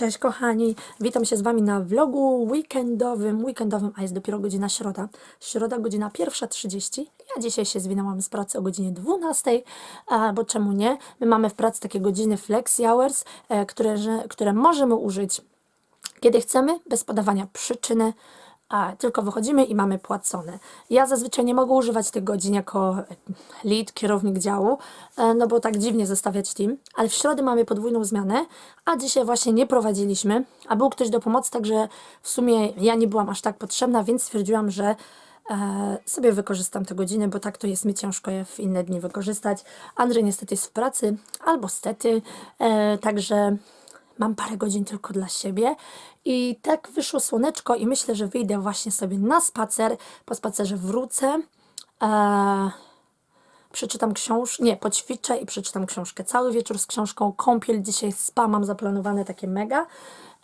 Cześć kochani, witam się z Wami na vlogu weekendowym, weekendowym, a jest dopiero godzina środa. Środa, godzina 1.30. Ja dzisiaj się zwinęłam z pracy o godzinie 12, a, bo czemu nie? My mamy w pracy takie godziny flexi hours, e, które, które możemy użyć kiedy chcemy, bez podawania przyczyny, a tylko wychodzimy i mamy płacone. Ja zazwyczaj nie mogę używać tych godzin jako e, lead, kierownik działu, e, no bo tak dziwnie zostawiać team, ale w środę mamy podwójną zmianę, a dzisiaj właśnie nie prowadziliśmy, a był ktoś do pomocy, także w sumie ja nie byłam aż tak potrzebna, więc stwierdziłam, że e, sobie wykorzystam te godziny, bo tak to jest mi ciężko je w inne dni wykorzystać. Andrzej niestety jest w pracy, albo stety, także mam parę godzin tylko dla siebie i tak wyszło słoneczko i myślę, że wyjdę właśnie sobie na spacer, po spacerze wrócę, e, przeczytam książkę, nie, poćwiczę i przeczytam książkę. Cały wieczór z książką, kąpiel, dzisiaj spa mam zaplanowane takie mega.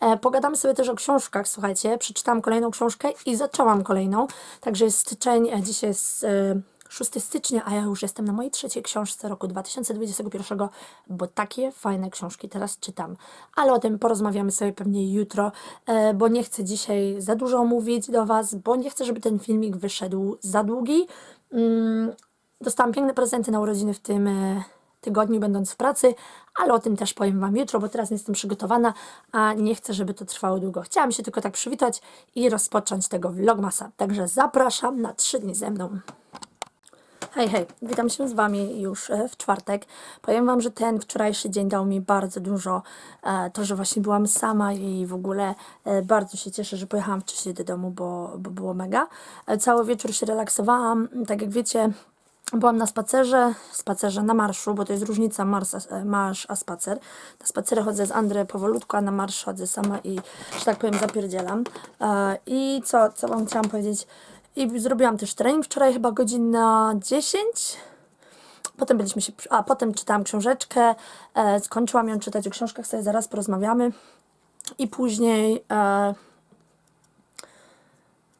E, pogadamy sobie też o książkach, słuchajcie, przeczytałam kolejną książkę i zaczęłam kolejną, także jest styczeń, e, dzisiaj jest... E, 6 stycznia, a ja już jestem na mojej trzeciej książce roku 2021, bo takie fajne książki teraz czytam. Ale o tym porozmawiamy sobie pewnie jutro, e, bo nie chcę dzisiaj za dużo mówić do Was, bo nie chcę, żeby ten filmik wyszedł za długi. Mm, Dostałam piękne prezenty na urodziny w tym e, tygodniu, będąc w pracy, ale o tym też powiem Wam jutro, bo teraz nie jestem przygotowana, a nie chcę, żeby to trwało długo. Chciałam się tylko tak przywitać i rozpocząć tego vlogmasa. Także zapraszam na trzy dni ze mną. Hej, hej, witam się z Wami już e, w czwartek. Powiem Wam, że ten wczorajszy dzień dał mi bardzo dużo. E, To, że właśnie byłam sama i w ogóle e, bardzo się cieszę, że pojechałam wcześniej do domu, bo, bo było mega. Cały wieczór się relaksowałam. Tak jak wiecie, Byłam na spacerze, spacerze na marszu, bo to jest różnica marsz a spacer. Na spacery chodzę z Andrę powolutku, a na marsz chodzę sama i, że tak powiem, zapierdzielam. I co, co Wam chciałam powiedzieć? I zrobiłam też trening wczoraj, chyba godzina 10. Potem byliśmy się, a potem czytałam książeczkę, e, skończyłam ją czytać o książkach, sobie zaraz porozmawiamy. I później e,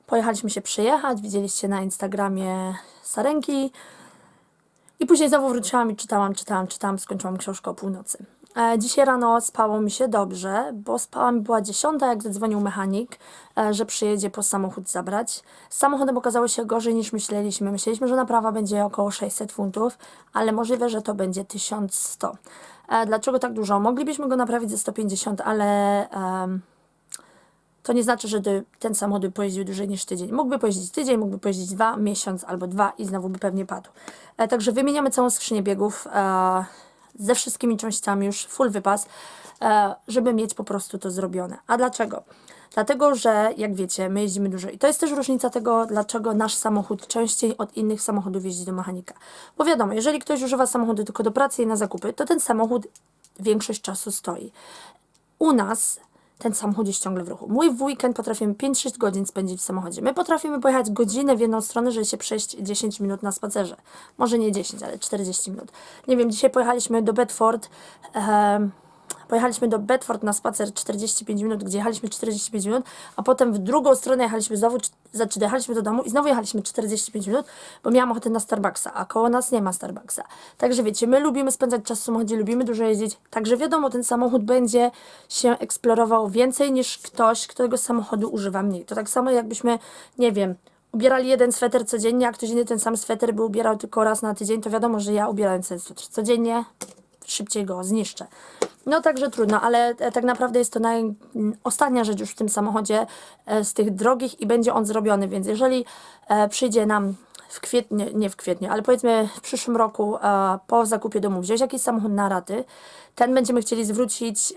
pojechaliśmy się przyjechać, widzieliście na Instagramie Sarenki. I później znowu wróciłam i czytałam, czytałam, czytałam, skończyłam książkę o północy. E, dzisiaj rano spało mi się dobrze, bo spałam, była dziesiąta, jak zadzwonił mechanik, e, że przyjedzie po samochód zabrać. Z samochodem okazało się gorzej niż myśleliśmy. Myśleliśmy, że naprawa będzie około 600 funtów, ale możliwe, że to będzie 1100. E, dlaczego tak dużo? Moglibyśmy go naprawić za 150, ale... em, to nie znaczy, że ten samochód pojeździł dłużej niż tydzień. Mógłby pojeździć tydzień, mógłby pojeździć dwa, miesiąc albo dwa i znowu by pewnie padł. Także wymieniamy całą skrzynię biegów ze wszystkimi częściami, już full wypas, e, żeby mieć po prostu to zrobione. A dlaczego? Dlatego, że jak wiecie, my jeździmy dużo i to jest też różnica tego, dlaczego nasz samochód częściej od innych samochodów jeździ do mechanika. Bo wiadomo, jeżeli ktoś używa samochodu tylko do pracy i na zakupy, to ten samochód większość czasu stoi. U nas ten samochód jest ciągle w ruchu. Mój w weekend potrafimy 5-6 godzin spędzić w samochodzie. My potrafimy pojechać godzinę w jedną stronę, żeby się przejść 10 minut na spacerze. Może nie 10, ale 40 minut. Nie wiem, dzisiaj pojechaliśmy do Bedford. em, Pojechaliśmy do Bedford na spacer 45 minut, gdzie jechaliśmy 45 minut, a potem w drugą stronę jechaliśmy znowu, cz- znaczy dojechaliśmy do domu i znowu jechaliśmy 45 minut, bo miałam ochotę na Starbucksa, a koło nas nie ma Starbucksa. Także wiecie, my lubimy spędzać czas w samochodzie, lubimy dużo jeździć, także wiadomo, ten samochód będzie się eksplorował więcej niż ktoś, kto tego samochodu używa mniej. To tak samo jakbyśmy, nie wiem, ubierali jeden sweter codziennie, a ktoś inny ten sam sweter by ubierał tylko raz na tydzień, to wiadomo, że ja ubierając ten sweter codziennie, szybciej go zniszczę. No także trudno, ale e, tak naprawdę jest to naj... ostatnia rzecz już w tym samochodzie e, z tych drogich i będzie on zrobiony, więc jeżeli e, przyjdzie nam w kwietniu, nie w kwietniu, ale powiedzmy w przyszłym roku po zakupie domu wziąć jakiś samochód na raty, ten będziemy chcieli zwrócić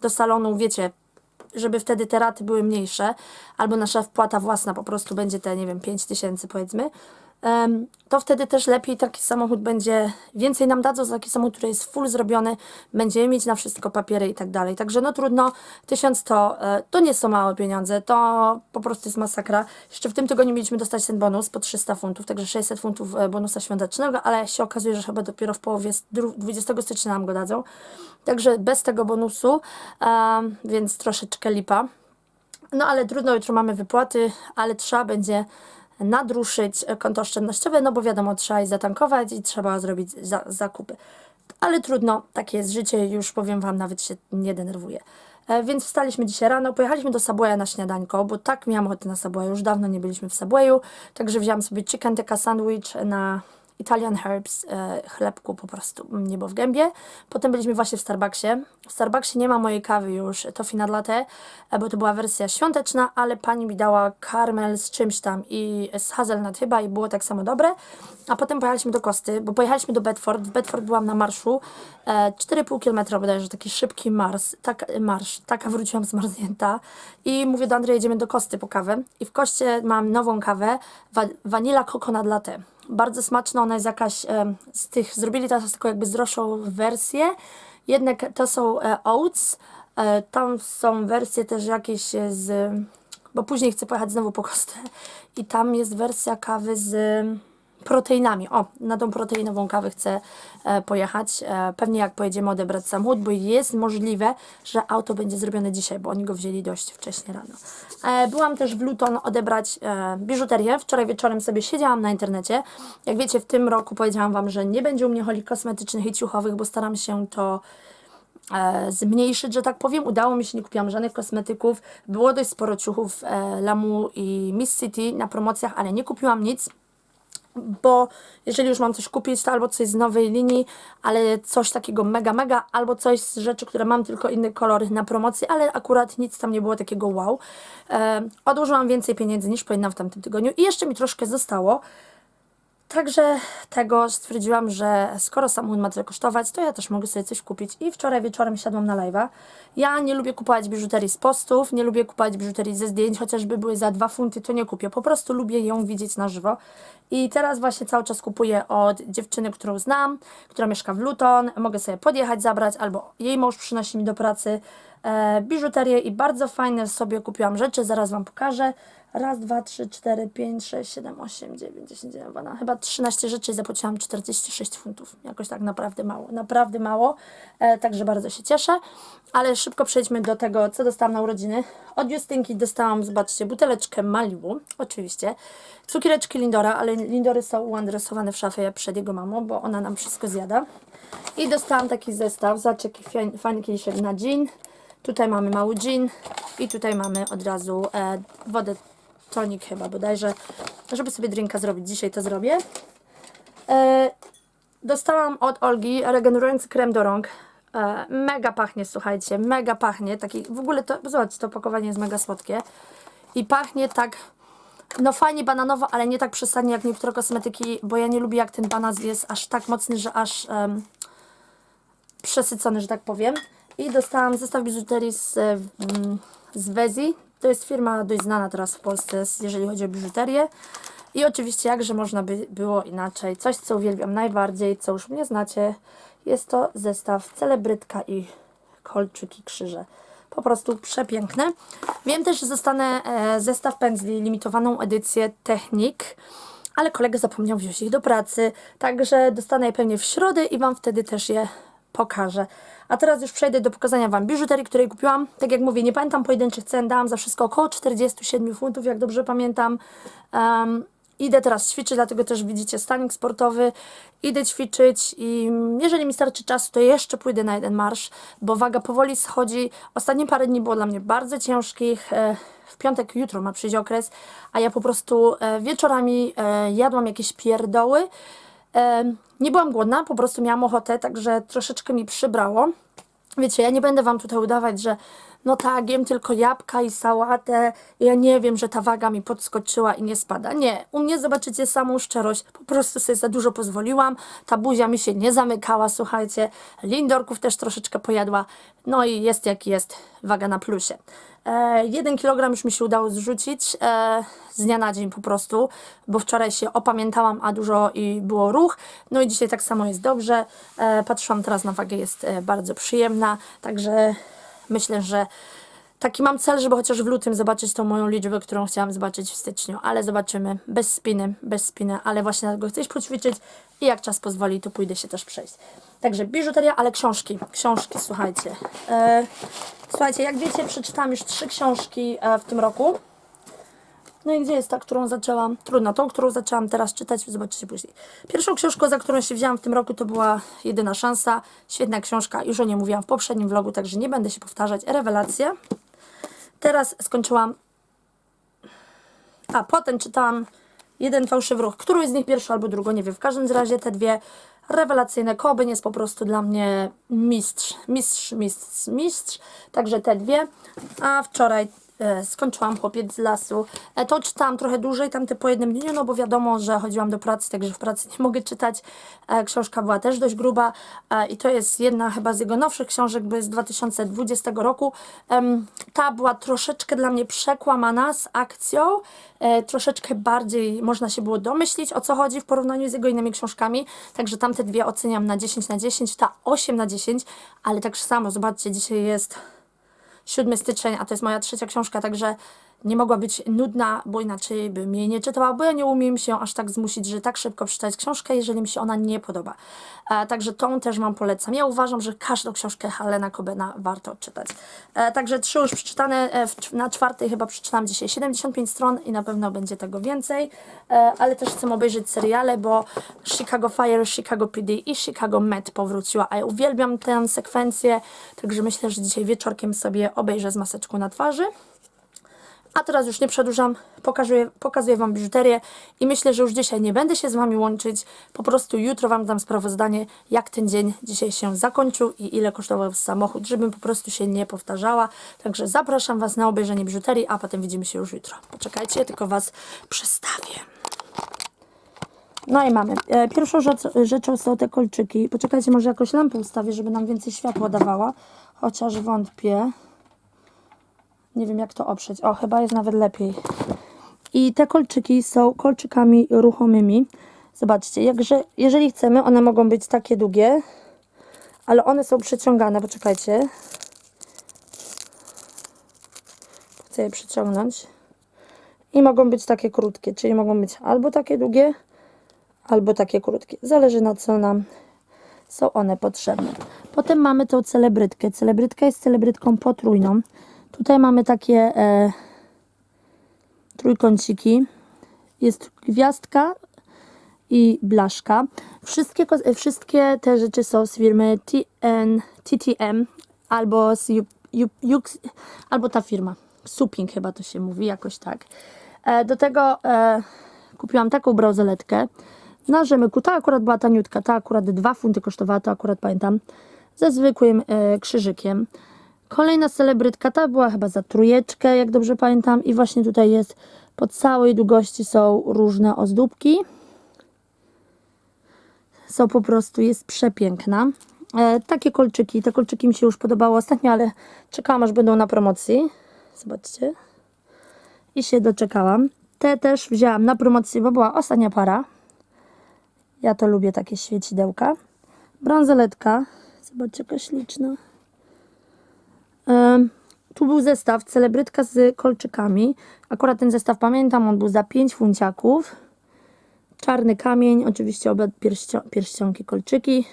do salonu, wiecie, żeby wtedy te raty były mniejsze, albo nasza wpłata własna po prostu będzie te, nie wiem, 5 tysięcy powiedzmy, to wtedy też lepiej taki samochód będzie, więcej nam dadzą za taki samochód, który jest full zrobiony, będziemy mieć na wszystko papiery i tak dalej. Także no trudno, 1100 e, to nie są małe pieniądze, to po prostu jest masakra. Jeszcze w tym tygodniu mieliśmy dostać ten bonus po 300 funtów, także 600 funtów e, bonusa świątecznego, ale się okazuje, że chyba dopiero w połowie z dru- 20 stycznia nam go dadzą. Także bez tego bonusu, więc troszeczkę lipa. No ale trudno, jutro mamy wypłaty, ale trzeba będzie nadruszyć konto oszczędnościowe, no bo wiadomo, trzeba je zatankować i trzeba zrobić za, zakupy. Ale trudno, takie jest życie, już powiem Wam, nawet się nie denerwuję. E, więc wstaliśmy dzisiaj rano, pojechaliśmy do Subwaya na śniadanko, bo tak miałam ochotę na Subway, już dawno nie byliśmy w Subwayu, także wziąłam sobie chicken tikka sandwich na Italian Herbs, e, chlebku po prostu niebo w gębie. Potem byliśmy właśnie w Starbucksie. W Starbucksie nie ma mojej kawy już, to Fina Latte, e, bo to była wersja świąteczna, ale pani mi dała karmel z czymś tam i z hazelnut chyba i było tak samo dobre. A potem pojechaliśmy do Kosty, bo pojechaliśmy do Bedford. W Bedford byłam na marszu, e, 4,5 km bodajże, taki szybki mars, tak, marsz. Taka wróciłam zmarznięta i mówię do Andrzeja, jedziemy do Kosty po kawę. I w Koście mam nową kawę, wa- vanilla coconut latte bardzo smaczna, ona jest jakaś e, z tych, zrobili teraz taką jakby zdroższą wersję, jednak to są e, oats, e, tam są wersje też jakieś e, z, bo później chcę pojechać znowu po kostę. I tam jest wersja kawy z proteinami. O, na tą proteinową kawę chcę e, pojechać. E, pewnie jak pojedziemy odebrać samochód, bo jest możliwe, że auto będzie zrobione dzisiaj, bo oni go wzięli dość wcześnie rano. E, byłam też w Luton odebrać e, biżuterię. Wczoraj wieczorem sobie siedziałam na internecie. Jak wiecie, w tym roku powiedziałam Wam, że nie będzie u mnie holi kosmetycznych i ciuchowych, bo staram się to e, zmniejszyć, że tak powiem. Udało mi się, nie kupiłam żadnych kosmetyków. Było dość sporo ciuchów e, Lamu i Miss City na promocjach, ale nie kupiłam nic bo jeżeli już mam coś kupić, to albo coś z nowej linii, ale coś takiego mega, mega, albo coś z rzeczy, które mam tylko inny kolor na promocji, ale akurat nic tam nie było takiego wow. E, odłożyłam więcej pieniędzy niż powinnam w tamtym tygodniu i jeszcze mi troszkę zostało. Także tego stwierdziłam, że skoro samochód ma tyle kosztować, to ja też mogę sobie coś kupić. I wczoraj wieczorem siadłam na live'a. Ja nie lubię kupować biżuterii z postów, nie lubię kupować biżuterii ze zdjęć, chociażby były za dwa funty, to nie kupię. Po prostu lubię ją widzieć na żywo. I teraz właśnie cały czas kupuję od dziewczyny, którą znam, która mieszka w Luton. Mogę sobie podjechać, zabrać, albo jej mąż przynosi mi do pracy e, biżuterię i bardzo fajne sobie kupiłam rzeczy, zaraz Wam pokażę. Raz, dwa, trzy, cztery, pięć, sześć, siedem, osiem, dziewięć, dziesięć, jedenaście, chyba 13 rzeczy i zapłaciłam 46 funtów. Jakoś tak naprawdę mało, naprawdę mało, e, także bardzo się cieszę. Ale szybko przejdźmy do tego, co dostałam na urodziny. Od Justynki dostałam, zobaczcie, buteleczkę Malibu, oczywiście, cukiereczki Lindora, ale Lindory są uadresowane w szafie przed jego mamą, bo ona nam wszystko zjada. I dostałam taki zestaw, zobaczcie, fajny- kieliszek na gin. Tutaj mamy mały gin i tutaj mamy od razu e, wodę tonik chyba bodajże, żeby sobie drinka zrobić. Dzisiaj to zrobię. E, dostałam od Olgi regenerujący krem do rąk. E, mega pachnie, słuchajcie, mega pachnie. Taki, w ogóle to, zobaczcie, to opakowanie jest mega słodkie. I pachnie tak, no fajnie bananowo, ale nie tak przesadnie jak niektóre kosmetyki, bo ja nie lubię jak ten banan jest aż tak mocny, że aż em, przesycony, że tak powiem. I dostałam zestaw biżuterii z, e, mm, z Wezi. To jest firma dość znana teraz w Polsce, jeżeli chodzi o biżuterię. I oczywiście, jakże można by było inaczej. Coś, co uwielbiam najbardziej, co już mnie znacie, jest to zestaw celebrytka i kolczyki krzyże. Po prostu przepiękne. Wiem też, że dostanę e, zestaw pędzli, limitowaną edycję Technik, ale kolega zapomniał wziąć ich do pracy, także dostanę je pewnie w środę i Wam wtedy też je pokażę. A teraz już przejdę do pokazania Wam biżuterii, której kupiłam. Tak jak mówię, nie pamiętam pojedynczych cen, dałam za wszystko około 47 funtów, jak dobrze pamiętam. Em, Idę teraz ćwiczyć, dlatego też widzicie stanik sportowy. Idę ćwiczyć i jeżeli mi starczy czasu, to jeszcze pójdę na jeden marsz, bo waga powoli schodzi. Ostatnie parę dni było dla mnie bardzo ciężkich. E, W piątek, jutro ma przyjść okres, a ja po prostu e, wieczorami e, jadłam jakieś pierdoły. Nie byłam głodna, po prostu miałam ochotę, także troszeczkę mi przybrało. Wiecie, ja nie będę wam tutaj udawać, że no tak, jem tylko jabłka i sałatę. Ja nie wiem, że ta waga mi podskoczyła i nie spada. Nie, u mnie zobaczycie samą szczerość. Po prostu sobie za dużo pozwoliłam. Ta buzia mi się nie zamykała, słuchajcie. Lindorków też troszeczkę pojadła. No i jest jak jest, waga na plusie. E, jeden kilogram już mi się udało zrzucić e, z dnia na dzień po prostu, bo wczoraj się opamiętałam, a dużo i było ruch. No i dzisiaj tak samo jest dobrze. E, patrzyłam teraz na wagę, jest e, bardzo przyjemna, także myślę, że taki mam cel, żeby chociaż w lutym zobaczyć tą moją liczbę, którą chciałam zobaczyć w styczniu, ale zobaczymy. Bez spiny, bez spiny, ale właśnie dlatego chcę iść poćwiczyć i jak czas pozwoli, to pójdę się też przejść. Także biżuteria, ale książki, książki, słuchajcie. E, słuchajcie, jak wiecie, przeczytałam już trzy książki e, w tym roku. No i gdzie jest ta, którą zaczęłam? Trudno, tą, którą zaczęłam teraz czytać, zobaczycie później. Pierwszą książką, za którą się wzięłam w tym roku, to była Jedyna Szansa. Świetna książka, już o niej mówiłam w poprzednim vlogu, także nie będę się powtarzać. Rewelacja. Teraz skończyłam a potem czytałam jeden fałszywy ruch. Którąś z nich pierwszy albo drugą, nie wiem. W każdym razie te dwie rewelacyjne. Kobyn jest po prostu dla mnie mistrz, mistrz, mistrz, mistrz. Także te dwie. A wczoraj skończyłam Chłopiec z lasu. E, to czytałam trochę dłużej, tamte po jednym dniu, no bo wiadomo, że chodziłam do pracy, także w pracy nie mogę czytać. E, książka była też dość gruba e, i to jest jedna chyba z jego nowszych książek, bo z 2020 roku. Ta była troszeczkę dla mnie przekłamana z akcją, e, troszeczkę bardziej można się było domyślić o co chodzi w porównaniu z jego innymi książkami, także tamte dwie oceniam na 10 na 10, ta 8 na 10, ale tak samo, zobaczcie, dzisiaj jest 7 styczeń, a to jest moja trzecia książka, także nie mogła być nudna, bo inaczej bym jej nie czytała, bo ja nie umiem się aż tak zmusić, że tak szybko przeczytać książkę, jeżeli mi się ona nie podoba. E, także tą też Wam polecam. Ja uważam, że każdą książkę Helena Kobena warto czytać. E, także trzy już przeczytane, e, w, na czwartej chyba przeczytałam dzisiaj 75 stron i na pewno będzie tego więcej, e, ale też chcę obejrzeć seriale, bo Chicago Fire, Chicago PD i Chicago Med powróciła, a ja uwielbiam tę sekwencję, także myślę, że dzisiaj wieczorkiem sobie obejrzę z maseczką na twarzy. A teraz już nie przedłużam, pokazuję, pokazuję Wam biżuterię i myślę, że już dzisiaj nie będę się z Wami łączyć. Po prostu jutro Wam dam sprawozdanie, jak ten dzień dzisiaj się zakończył i ile kosztował samochód, żebym po prostu się nie powtarzała. Także zapraszam Was na obejrzenie biżuterii, a potem widzimy się już jutro. Poczekajcie, tylko Was przestawię. No i mamy. E, pierwszą rzecz, rzeczą są te kolczyki. Poczekajcie, może jakoś lampę ustawię, żeby nam więcej światła dawała. Chociaż wątpię. Nie wiem jak to oprzeć. O, chyba jest nawet lepiej. I te kolczyki są kolczykami ruchomymi. Zobaczcie, jakże, jeżeli chcemy, one mogą być takie długie, ale one są przyciągane. Poczekajcie. Chcę je przyciągnąć. I mogą być takie krótkie, czyli mogą być albo takie długie, albo takie krótkie. Zależy na co nam są one potrzebne. Potem mamy tą celebrytkę. Celebrytka jest celebrytką potrójną. Tutaj mamy takie e, trójkąciki. Jest gwiazdka i blaszka. Wszystkie, e, wszystkie te rzeczy są z firmy TN, TTM albo, z Ju, Ju, Jux, albo ta firma. Suping chyba to się mówi, jakoś tak. E, do tego e, kupiłam taką brązoletkę na rzemyku. Ta akurat była taniutka, ta akurat 2 funty kosztowała, to akurat pamiętam, ze zwykłym e, krzyżykiem. Kolejna celebrytka, ta była chyba za trójeczkę, jak dobrze pamiętam. I właśnie tutaj jest, po całej długości są różne ozdóbki. Są po prostu, jest przepiękna. E, takie kolczyki, te kolczyki mi się już podobały ostatnio, ale czekałam aż będą na promocji. Zobaczcie. I się doczekałam. Te też wzięłam na promocji, bo była ostatnia para. Ja to lubię, takie świecidełka. Brązoletka. Zobaczcie, jaka śliczna. Tu był zestaw celebrytka z kolczykami. Akurat ten zestaw pamiętam, on był za 5 funciaków. Czarny kamień, oczywiście oba pierścio pierścionki, kolczyki.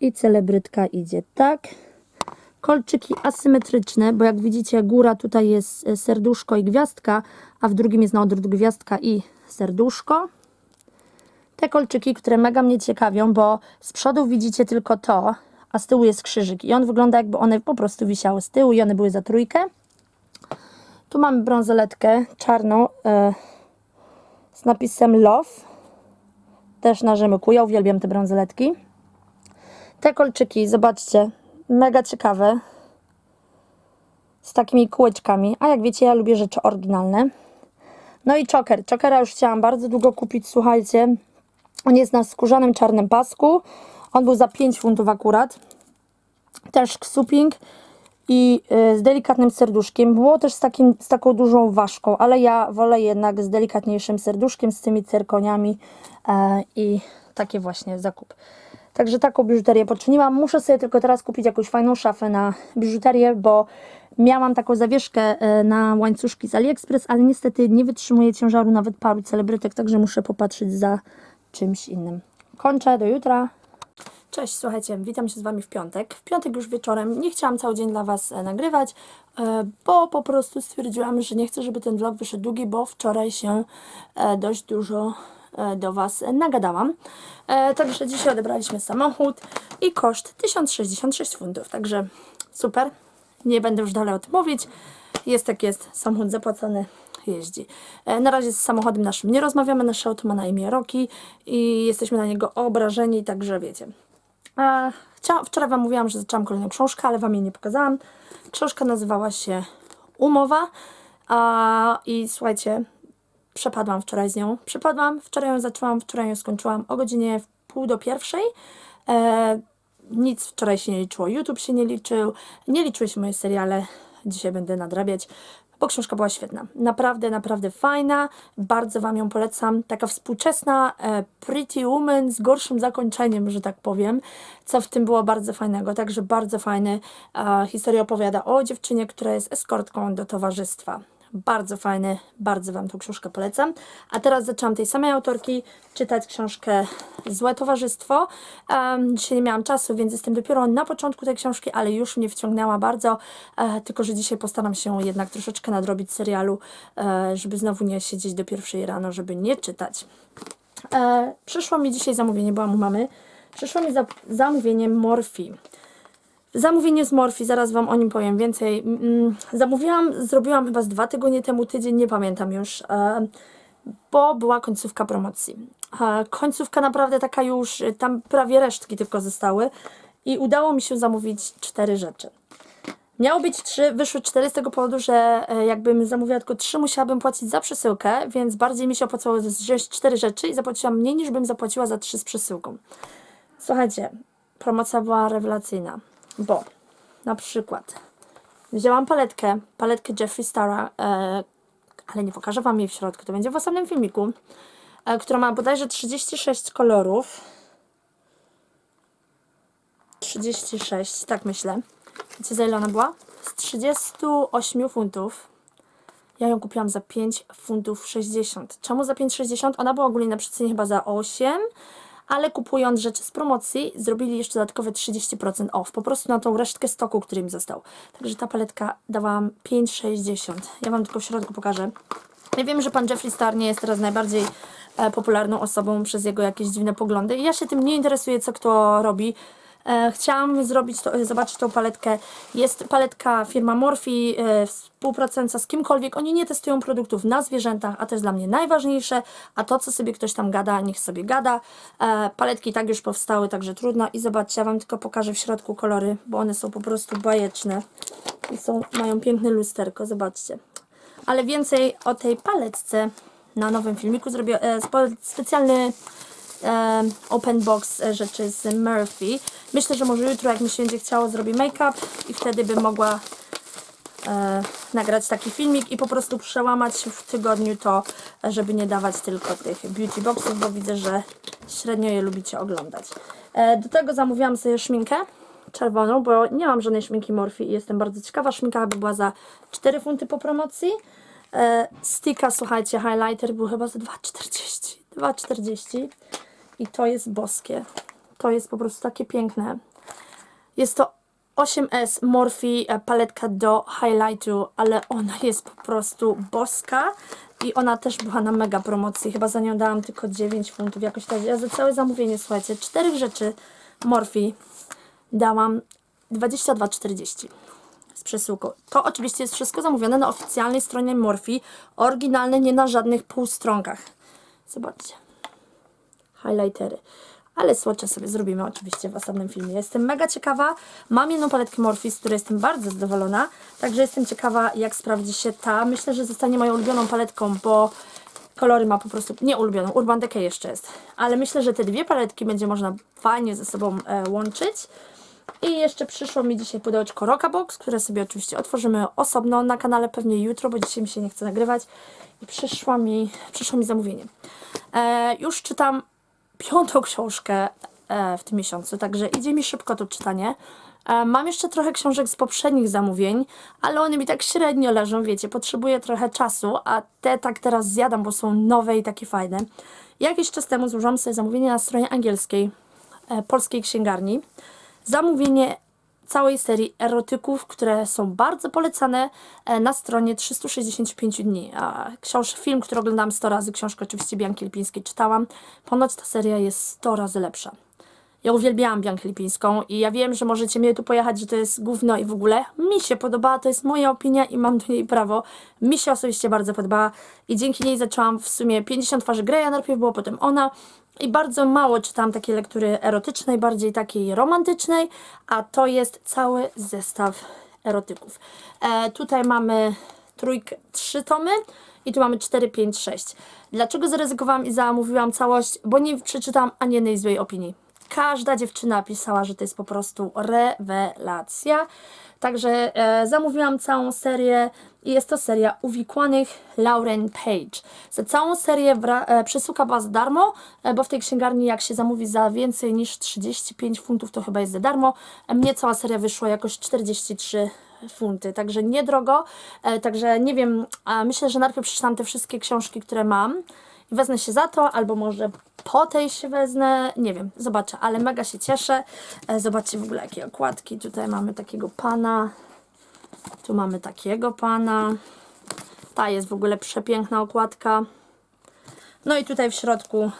I celebrytka idzie tak. Kolczyki asymetryczne, bo jak widzicie, góra tutaj jest e, serduszko i gwiazdka, a w drugim jest na odwrót gwiazdka i serduszko. Te kolczyki, które mega mnie ciekawią, bo z przodu widzicie tylko to, a z tyłu jest krzyżyk. I on wygląda jakby one po prostu wisiały z tyłu i one były za trójkę. Tu mamy brązoletkę czarną e, z napisem Love. Też na rzemyku. Ja uwielbiam te brązoletki. Te kolczyki, zobaczcie, mega ciekawe. Z takimi kółeczkami. A jak wiecie, ja lubię rzeczy oryginalne. No i choker. Chokera już chciałam bardzo długo kupić, słuchajcie. On jest na skórzanym czarnym pasku. On był za 5 funtów akurat. Też ksuping i y, z delikatnym serduszkiem. Było też z, takim, z taką dużą ważką, ale ja wolę jednak z delikatniejszym serduszkiem, z tymi cyrkoniami e, i takie właśnie zakup. Także taką biżuterię poczyniłam. Muszę sobie tylko teraz kupić jakąś fajną szafę na biżuterię, bo miałam taką zawieszkę e, na łańcuszki z AliExpress, ale niestety nie wytrzymuje ciężaru nawet paru celebrytek, także muszę popatrzeć za czymś innym. Kończę, do jutra. Cześć, słuchajcie, witam się z Wami w piątek. W piątek już wieczorem nie chciałam cały dzień dla Was e, nagrywać, e, bo po prostu stwierdziłam, że nie chcę, żeby ten vlog wyszedł długi, bo wczoraj się e, dość dużo do Was nagadałam. Także dzisiaj odebraliśmy samochód i koszt 1066 funtów, także super. Nie będę już dalej o tym mówić. Jest jak jest, samochód zapłacony, jeździ. Na razie z samochodem naszym nie rozmawiamy, nasze auto ma na imię Roki i jesteśmy na niego obrażeni, także wiecie. Wczoraj Wam mówiłam, że zaczęłam kolejną książkę, ale Wam jej nie pokazałam. Książka nazywała się Umowa i słuchajcie, przepadłam wczoraj z nią. Przepadłam, wczoraj ją zaczęłam, wczoraj ją skończyłam o godzinie pół do pierwszej. E, nic wczoraj się nie liczyło, YouTube się nie liczył, nie liczyły się moje seriale. Dzisiaj będę nadrabiać, bo książka była świetna. Naprawdę, naprawdę fajna. Bardzo Wam ją polecam. Taka współczesna e, Pretty Woman z gorszym zakończeniem, że tak powiem, co w tym było bardzo fajnego. Także bardzo fajny. E, historia opowiada o dziewczynie, która jest eskortką do towarzystwa. Bardzo fajny, bardzo Wam tą książkę polecam. A teraz zaczęłam tej samej autorki czytać książkę Złe Towarzystwo. Em, dzisiaj nie miałam czasu, więc jestem dopiero na początku tej książki, ale już mnie wciągnęła bardzo. E, tylko, że dzisiaj postaram się jednak troszeczkę nadrobić serialu, e, żeby znowu nie siedzieć do pierwszej rano, żeby nie czytać. E, przyszło mi dzisiaj zamówienie, byłam u mamy. Przyszło mi za, zamówienie morfii. Zamówienie z Morfi, zaraz Wam o nim powiem więcej. Mm, Zamówiłam, zrobiłam chyba z dwa tygodnie temu, tydzień, nie pamiętam już, e, bo była końcówka promocji. E, Końcówka naprawdę taka już, e, tam prawie resztki tylko zostały i udało mi się zamówić cztery rzeczy. Miało być trzy, wyszły cztery z tego powodu, że jakbym zamówiła tylko trzy, musiałabym płacić za przesyłkę, więc bardziej mi się opłacało wziąć cztery rzeczy i zapłaciłam mniej niż bym zapłaciła za trzy z przesyłką. Słuchajcie, promocja była rewelacyjna, bo na przykład wzięłam paletkę, paletkę Jeffree Stara, e, ale nie pokażę Wam jej w środku, to będzie w osobnym filmiku, e, która ma bodajże 36 kolorów. 36, tak myślę. Wiecie za ile ona była? Z 38 funtów. Ja ją kupiłam za 5 funtów 60. Czemu za 5,60? Ona była ogólnie na przecenie chyba za 8, ale kupując rzeczy z promocji, zrobili jeszcze dodatkowe 30% off. Po prostu na tą resztkę stoku, który mi został. Także ta paletka dawałam 5,60. Ja Wam tylko w środku pokażę. Ja wiem, że pan Jeffree Star nie jest teraz najbardziej e, popularną osobą przez jego jakieś dziwne poglądy. Ja się tym nie interesuję, co kto robi. E, chciałam zrobić to, zobaczyć tą paletkę. Jest paletka firma Morphe, e, współpracująca z kimkolwiek. Oni nie testują produktów na zwierzętach, a to jest dla mnie najważniejsze. A to, co sobie ktoś tam gada, niech sobie gada. E, paletki tak już powstały, także trudno. I zobaczcie, ja Wam tylko pokażę w środku kolory, bo one są po prostu bajeczne. I są, mają piękne lusterko, zobaczcie. Ale więcej o tej paletce na nowym filmiku zrobię specjalny open box e, rzeczy z Murphy. Myślę, że może jutro, jak mi się będzie chciało, zrobię make-up i wtedy bym mogła e, nagrać taki filmik i po prostu przełamać w tygodniu to, żeby nie dawać tylko tych beauty boxów, bo widzę, że średnio je lubicie oglądać. E, do tego zamówiłam sobie szminkę czerwoną, bo nie mam żadnej szminki Morphe i jestem bardzo ciekawa. Szminka by była za 4 funty po promocji. E, sticka, słuchajcie, highlighter był chyba za 2,40. 2,40 i to jest boskie. To jest po prostu takie piękne. Jest to 8S Morphe e, paletka do highlightu, ale ona jest po prostu boska i ona też była na mega promocji. Chyba za nią dałam tylko 9 funtów jakoś tak. Ja za całe zamówienie, słuchajcie, czterech rzeczy Morphe dałam 22,40 z przesyłką. To oczywiście jest wszystko zamówione na oficjalnej stronie Morphe, oryginalne, nie na żadnych półstronkach. Zobaczcie highlightery. Ale słocze sobie zrobimy oczywiście w osobnym filmie. Jestem mega ciekawa. Mam jedną paletkę Morphe, z której jestem bardzo zadowolona. Także jestem ciekawa, jak sprawdzi się ta. Myślę, że zostanie moją ulubioną paletką, bo kolory ma po prostu nie ulubioną. Urban Decay jeszcze jest. Ale myślę, że te dwie paletki będzie można fajnie ze sobą e, łączyć. I jeszcze przyszło mi dzisiaj pudełeczko Rockabox, które sobie oczywiście otworzymy osobno na kanale pewnie jutro, bo dzisiaj mi się nie chce nagrywać. I przyszło mi, przyszło mi zamówienie. E, już czytam piątą książkę e, w tym miesiącu, także idzie mi szybko to czytanie. E, mam jeszcze trochę książek z poprzednich zamówień, ale one mi tak średnio leżą, wiecie, potrzebuję trochę czasu, a te tak teraz zjadam, bo są nowe i takie fajne. Jakiś czas temu złożyłam sobie zamówienie na stronie angielskiej e, polskiej księgarni. Zamówienie całej serii erotyków, które są bardzo polecane e, na stronie 365 dni. A książ film, który oglądałam 100 razy, książkę oczywiście Bianki Lipińskiej czytałam. Ponoć ta seria jest 100 razy lepsza. Ja uwielbiałam Biankę Lipińską i ja wiem, że możecie mnie tu pojechać, że to jest gówno i w ogóle. Mi się podobała, to jest moja opinia i mam do niej prawo. Mi się osobiście bardzo podobała i dzięki niej zaczęłam w sumie 50 twarzy Greya, najpierw było potem ona i bardzo mało czytałam takiej lektury erotycznej, bardziej takiej romantycznej, a to jest cały zestaw erotyków. E, tutaj mamy trójkę, trzy tomy i tu mamy 4, 5, 6. Dlaczego zaryzykowałam i zamówiłam całość? Bo nie przeczytałam ani jednej złej opinii. Każda dziewczyna pisała, że to jest po prostu rewelacja. Także e, zamówiłam całą serię i jest to seria uwikłanych Lauren Page. Za całą serię e, przesyłka darmo, e, bo w tej księgarni jak się zamówi za więcej niż 35 funtów, to chyba jest za darmo. E, mnie cała seria wyszła jakoś 43 funty, także niedrogo. E, także nie wiem, myślę, że najpierw przeczytam te wszystkie książki, które mam wezmę się za to, albo może po tej się wezmę, nie wiem, zobaczę, ale mega się cieszę. E, Zobaczcie w ogóle jakie okładki. Tutaj mamy takiego pana, tu mamy takiego pana. Ta jest w ogóle przepiękna okładka. No i tutaj w środku,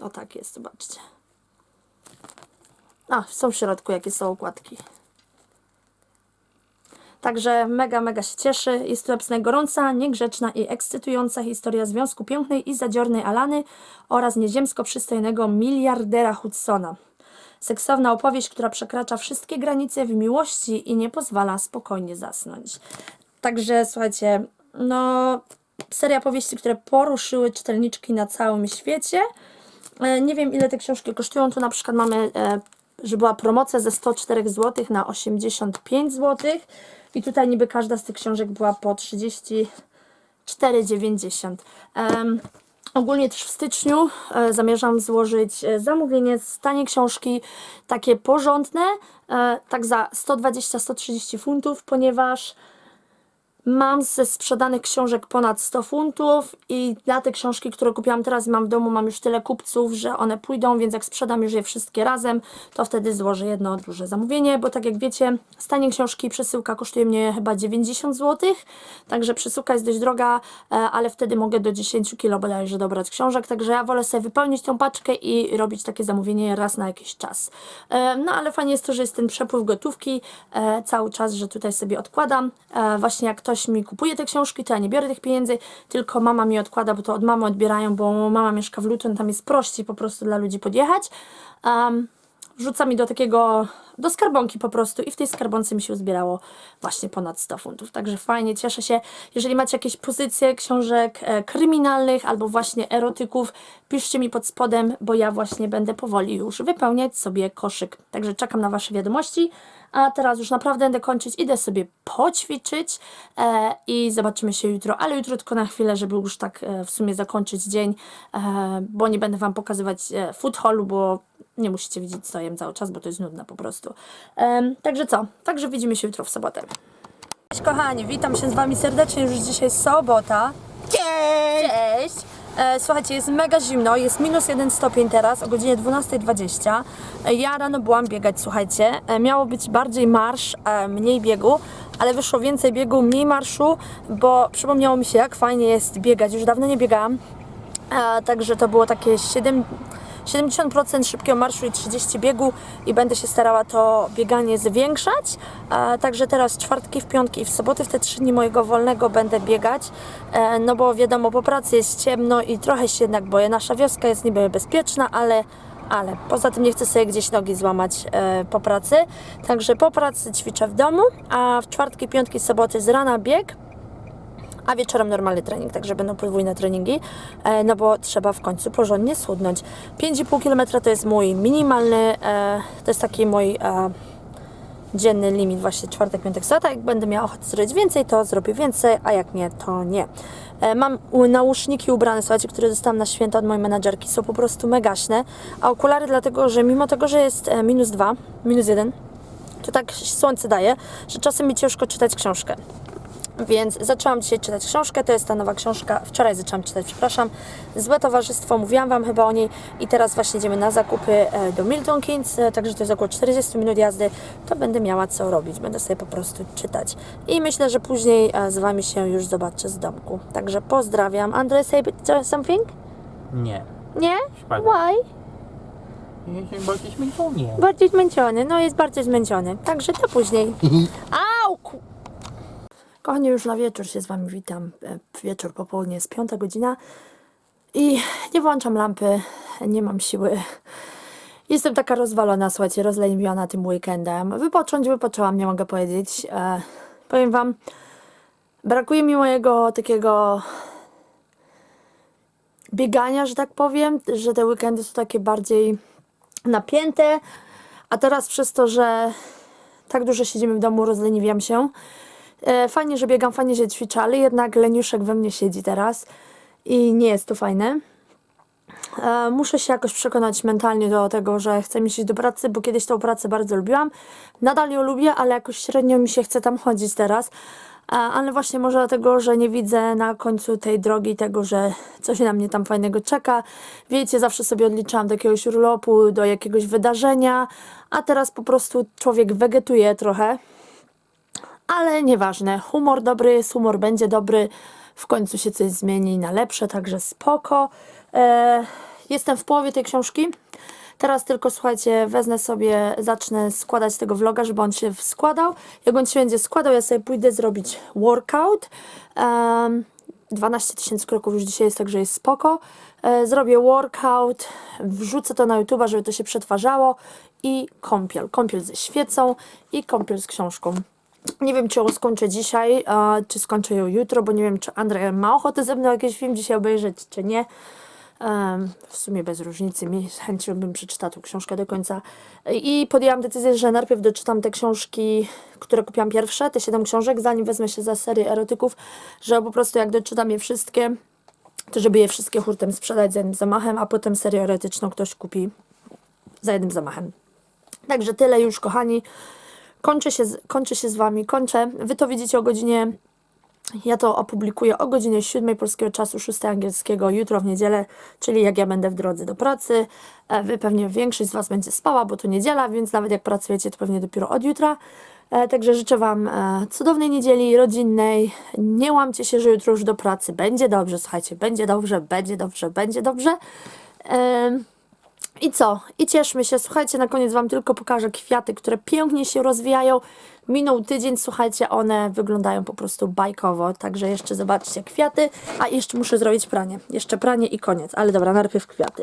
o tak jest, zobaczcie. A, są w środku jakie są okładki. Także mega, mega się cieszy. Jest to napisane gorąca, niegrzeczna i ekscytująca historia związku pięknej i zadziornej Alany oraz nieziemsko przystojnego miliardera Hudsona. Seksowna opowieść, która przekracza wszystkie granice w miłości i nie pozwala spokojnie zasnąć. Także słuchajcie, no seria powieści, które poruszyły czytelniczki na całym świecie. E, Nie wiem ile te książki kosztują. Tu na przykład mamy, e, że była promocja ze 104 zł na 85 zł. I tutaj niby każda z tych książek była po 34,90. Em, Ogólnie też w styczniu e, zamierzam złożyć e, zamówienie z taniej książki, takie porządne, e, tak za 120-130 funtów, ponieważ Mam ze sprzedanych książek ponad 100 funtów i na te książki, które kupiłam teraz mam w domu, mam już tyle kupców, że one pójdą, więc jak sprzedam już je wszystkie razem, to wtedy złożę jedno duże zamówienie, bo tak jak wiecie, stanie książki przesyłka kosztuje mnie chyba 90 zł, także przesyłka jest dość droga, e, ale wtedy mogę do 10 kg bodajże dobrać książek, także ja wolę sobie wypełnić tą paczkę i robić takie zamówienie raz na jakiś czas. E, No ale fajnie jest to, że jest ten przepływ gotówki e, cały czas, że tutaj sobie odkładam. Właśnie jak ktoś mi kupuje te książki, to ja nie biorę tych pieniędzy, tylko mama mi odkłada, bo to od mamy odbierają, bo mama mieszka w Luton, tam jest prościej po prostu dla ludzi podjechać. Um, wrzuca mi do takiego, do skarbonki po prostu i w tej skarbonce mi się uzbierało właśnie ponad 100 funtów. Także fajnie, cieszę się. Jeżeli macie jakieś pozycje książek e, kryminalnych albo właśnie erotyków, piszcie mi pod spodem, bo ja właśnie będę powoli już wypełniać sobie koszyk. Także czekam na Wasze wiadomości. A teraz już naprawdę będę kończyć, idę sobie poćwiczyć e, i zobaczymy się jutro, ale jutro tylko na chwilę, żeby już tak e, w sumie zakończyć dzień, e, bo nie będę Wam pokazywać e, food hallu, bo nie musicie widzieć co jem cały czas, bo to jest nudne po prostu. Em, także co? Także widzimy się jutro w sobotę. Cześć kochani, witam się z Wami serdecznie, już dzisiaj sobota. Cześć! Cześć! E, słuchajcie, jest mega zimno, jest minus jeden stopień teraz o godzinie 12.20. E, ja rano byłam biegać, słuchajcie. E, miało być bardziej marsz, e, mniej biegu, ale wyszło więcej biegu, mniej marszu, bo przypomniało mi się, jak fajnie jest biegać. Już dawno nie biegałam, e, także to było takie 7, 70% szybkiego marszu i 30 biegu i będę się starała to bieganie zwiększać. E, także teraz czwartki, w piątki i w soboty, w te trzy dni mojego wolnego będę biegać, e, no bo wiadomo, po pracy jest ciemno i trochę się jednak boję. Nasza wioska jest niby bezpieczna, ale ale poza tym nie chcę sobie gdzieś nogi złamać e, po pracy. Także po pracy ćwiczę w domu, a w czwartki, piątki, soboty z rana bieg, a wieczorem normalny trening, także będą podwójne treningi, e, no bo trzeba w końcu porządnie schudnąć. 5,5 km to jest mój minimalny, e, to jest taki mój e, dzienny limit, właśnie czwartek, piątek, sobota. Jak będę miała ochotę zrobić więcej, to zrobię więcej, a jak nie, to nie. Mam nauszniki ubrane, słuchajcie, które dostałam na święta od mojej menadżerki, są po prostu megaśne, a okulary dlatego, że mimo tego, że jest minus 2, minus 1, to tak słońce daje, że czasem mi ciężko czytać książkę. Więc zaczęłam dzisiaj czytać książkę, to jest ta nowa książka, wczoraj zaczęłam czytać, przepraszam, Złe Towarzystwo, mówiłam Wam chyba o niej i teraz właśnie idziemy na zakupy e, do Milton Keynes, e, także to jest około 40 minut jazdy, to będę miała co robić, będę sobie po prostu czytać. I myślę, że później e, z Wami się już zobaczę z domku. Także pozdrawiam. Andrzej, say something? Nie. Nie? Why? Jestem bardziej zmęczony. Bardziej zmęczony, no jest bardziej zmęczony, także to później. Au! Kochani, już na wieczór się z Wami witam. E, Wieczór, popołudnie jest piąta godzina i nie włączam lampy, nie mam siły. Jestem taka rozwalona, słuchajcie, rozleniwiona tym weekendem. Wypocząć wypoczęłam, nie mogę powiedzieć. E, powiem Wam, brakuje mi mojego takiego biegania, że tak powiem, że te weekendy są takie bardziej napięte, a teraz przez to, że tak dużo siedzimy w domu, rozleniwiam się. E, Fajnie, że biegam, fajnie, że ćwiczę, ale jednak leniuszek we mnie siedzi teraz i nie jest to fajne. E, Muszę się jakoś przekonać mentalnie do tego, że chcę iść do pracy, bo kiedyś tą pracę bardzo lubiłam. Nadal ją lubię, ale jakoś średnio mi się chce tam chodzić teraz. E, Ale właśnie może dlatego, że nie widzę na końcu tej drogi tego, że coś na mnie tam fajnego czeka. Wiecie, zawsze sobie odliczałam do jakiegoś urlopu, do jakiegoś wydarzenia, a teraz po prostu człowiek wegetuje trochę. Ale nieważne, humor dobry jest, humor będzie dobry, w końcu się coś zmieni na lepsze, także spoko. E, jestem w połowie tej książki. Teraz tylko słuchajcie, wezmę sobie, zacznę składać tego vloga, żeby on się składał. Jak on się będzie składał, ja sobie pójdę zrobić workout. Em, 12 tysięcy kroków już dzisiaj jest, także jest spoko. E, zrobię workout, wrzucę to na YouTube, żeby to się przetwarzało i kąpiel. Kąpiel ze świecą i kąpiel z książką. Nie wiem, czy ją skończę dzisiaj, czy skończę ją jutro, bo nie wiem, czy Andrzej ma ochotę ze mną jakiś film dzisiaj obejrzeć, czy nie. W sumie bez różnicy, mi z chęcią bym tą książkę do końca. I podjęłam decyzję, że najpierw doczytam te książki, które kupiłam pierwsze, te 7 książek, zanim wezmę się za serię erotyków, że po prostu jak doczytam je wszystkie, to żeby je wszystkie hurtem sprzedać za jednym zamachem, a potem serię erotyczną ktoś kupi za jednym zamachem. Także tyle już, kochani. Kończę się, z, kończę się z Wami, kończę. Wy to widzicie o godzinie, ja to opublikuję o godzinie 7 polskiego czasu, 6 angielskiego, jutro w niedzielę, czyli jak ja będę w drodze do pracy. E, Wy pewnie większość z Was będzie spała, bo to niedziela, więc nawet jak pracujecie, to pewnie dopiero od jutra. E, Także życzę Wam e, cudownej niedzieli rodzinnej. Nie łamcie się, że jutro już do pracy. Będzie dobrze, słuchajcie, będzie dobrze, będzie dobrze, będzie dobrze. Em, i co? I cieszmy się. Słuchajcie, na koniec Wam tylko pokażę kwiaty, które pięknie się rozwijają. Minął tydzień, słuchajcie, one wyglądają po prostu bajkowo. Także jeszcze zobaczcie kwiaty. A jeszcze muszę zrobić pranie. Jeszcze pranie i koniec. Ale dobra, najpierw kwiaty.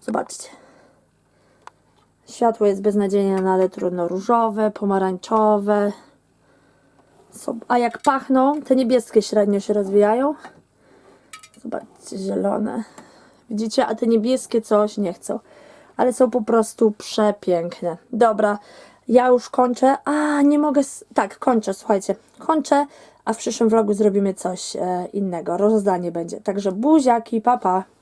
Zobaczcie. Światło jest beznadziejne, ale trudno. Różowe, pomarańczowe. A jak pachną, te niebieskie średnio się rozwijają. Zobaczcie, zielone. Widzicie, a te niebieskie coś nie chcą. Ale są po prostu przepiękne. Dobra, ja już kończę. A, nie mogę. Tak, kończę, słuchajcie. Kończę, a w przyszłym vlogu zrobimy coś e, innego. Rozdanie będzie. Także buziaki, papa. Pa.